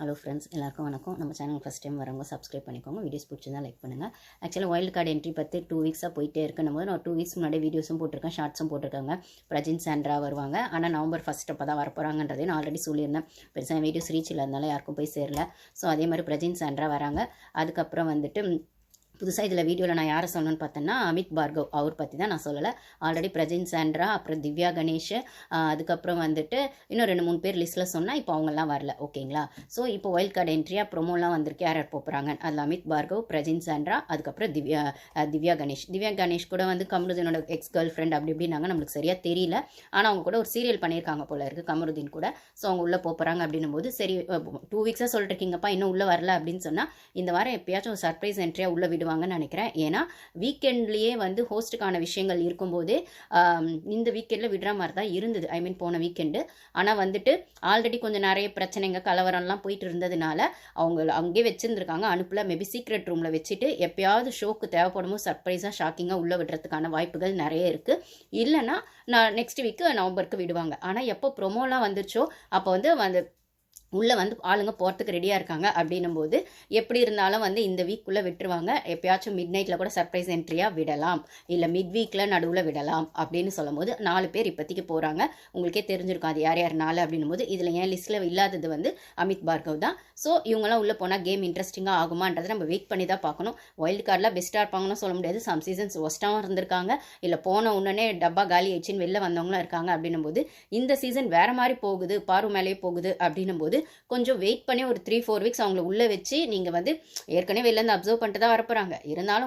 Hello friends எல்லாருக்கும் வணக்கம். நம்ம சேனல் ஃபஸ்ட் டைம் வரவங்க சப்ஸ்கிரைப் பண்ணிக்கோங்க. வீடியோஸ் பிடிச்சிருந்தா லைக் பண்ணுங்கள் ஆக்சுவலாக வைல்டு கார்டு என்ட்ரி பற்றி டூ வீக்ஸாக போயிட்டே இருக்குன்னு போது நான் டூ வீக்ஸ் முன்னாடி வீடியோஸும் போட்டிருக்கேன் ஷார்ட்ஸும் போட்டிருக்காங்க. பிரஜின் சாண்ட்ரா வருவாங்க. ஆனால் நவம்பர் ஃபஸ்ட் அப்போ தான் வரப்போகிறாங்கன்றதே நான் ஆல்ரெடி சொல்லியிருந்தேன். பெருசாக வீடியோஸ் ரீச் இல்லாதனால யாருக்கும் போய் சேரல. ஸோ அதே மாதிரி பிரஜின் சாண்ட்ரா வராங்க. அதுக்கப்புறம் வந்துட்டு புதுசாக இதில் வீடியோவில் நான் யாரை சொல்லணும்னு பார்த்தேன்னா அமித் பார்கவ் அவர் பற்றி தான் நான் சொல்லலை. ஆல்ரெடி பிரஜின் சாண்ட்ரா அப்புறம் திவ்யா கணேஷ் அதுக்கப்புறம் வந்துட்டு இன்னும் ரெண்டு மூணு பேர் லிஸ்ட்டில் சொன்னால் இப்போ அவங்கெல்லாம் வரல ஓகேங்களா? ஸோ இப்போ வைல்ட் கார்டு என்ட்ரியாக ப்ரொமோலாம் வந்திருக்கு. யார் யார் போகிறாங்க அதில் அமித் பார்கவ் பிரஜின் சாண்ட்ரா அதுக்கப்புறம் திவ்யா திவ்யா கணேஷ். திவ்யா கணேஷ் கூட வந்து கமருதீனோட எக்ஸ் கேர்ள் ஃப்ரெண்ட் அப்படி இப்படின்னாங்க நம்மளுக்கு சரியாக தெரியல. ஆனால் அவங்க கூட ஒரு சீரியல் பண்ணியிருக்காங்க போல இருக்குது கமருதீன் கூட. ஸோ அவங்க உள்ளே போகிறாங்க அப்படின்னும் போது சரி டூ வீக்ஸாக சொல்லிட்டு இருக்கீங்கப்பா இன்னும் உள்ளே வரல அப்படின்னு சொன்னால் இந்த வாரம் எப்பயாச்சும் ஒரு சர்ப்ரைஸ் என்ட்ரியாக உள்ளே விடுவாங்கன்னு நினைக்கிறேன். ஏன்னா வீக்கெண்ட்லேயே வந்து ஹோஸ்ட்டுக்கான விஷயங்கள் இருக்கும்போது இந்த வீக்கெண்டில் விடுற மாதிரி தான் இருந்தது. ஐ மீன் போன வீக்கெண்டு ஆனால் வந்துட்டு ஆல்ரெடி கொஞ்சம் நிறைய பிரச்சனைங்க கலவரம்லாம் போயிட்டு இருந்ததுனால அவங்க அங்கேயே வச்சுருந்துருக்காங்க. அனுப்பல மேபி சீக்ரெட் ரூமில் வச்சுட்டு எப்பயாவது ஷோக்கு தேவைப்படுமோ சர்ப்ரைஸாக ஷாக்கிங்காக உள்ளே விடுறதுக்கான வாய்ப்புகள் நிறைய இருக்குது இல்லைன்னா நான் நெக்ஸ்ட் வீக்கு நவம்பருக்கு விடுவாங்க. ஆனால் எப்போ ப்ரொமோலாம் வந்துச்சோ அப்போ வந்து வந்து உள்ளே வந்து ஆளுங்க போகிறதுக்கு ரெடியாக இருக்காங்க. அப்படின்னும் போது எப்படி இருந்தாலும் வந்து இந்த வீக்குள்ளே விட்டுருவாங்க. எப்பயாச்சும் மிட் நைட்டில் கூட சர்ப்ரைஸ் என்ட்ரியாக விடலாம். இல்லை மிட் வீக்கில் நடுவில் விடலாம். அப்படின்னு சொல்லும் போது நாலு பேர் இப்போதைக்கு போகிறாங்க உங்களுக்கே தெரிஞ்சிருக்கும் அது யார் யார் நாலு அப்படின்னும் போது இதில் ஏன் லிஸ்ட்டில் இல்லாதது வந்து அமித் பார்கவ் தான். ஸோ இவங்கெல்லாம் உள்ளே போனால் கேம் இன்ட்ரெஸ்டிங்காக ஆகுமான்றதை நம்ம வெயிட் பண்ணி தான் பார்க்கணும். வைல்டு கார்டில் பெஸ்ட்டாக இருப்பாங்கன்னு சொல்ல முடியாது. சம் சீசன்ஸ் ஒஸ்ட்டாகவும் இருந்திருக்காங்க. இல்லை போன உடனே டப்பா காலி ஆயிடுச்சின்னு வெளில வந்தவங்களும் இருக்காங்க அப்படின்னும் போது இந்த சீசன் வேறு மாதிரி போகுது. பாரு மேலேயே போகுது அப்படின்னும் போது கொஞ்சம் வெயிட் பண்ணி ஒரு த்ரீ ஃபோர் வீக்ஸ் அவங்கள உள்ளே வச்சு நீங்கள் வந்து ஏற்கனவே வெளிலேருந்து அப்சர்வ் பண்ணிட்டு தான் வரப்போகிறாங்க இருந்தாலும்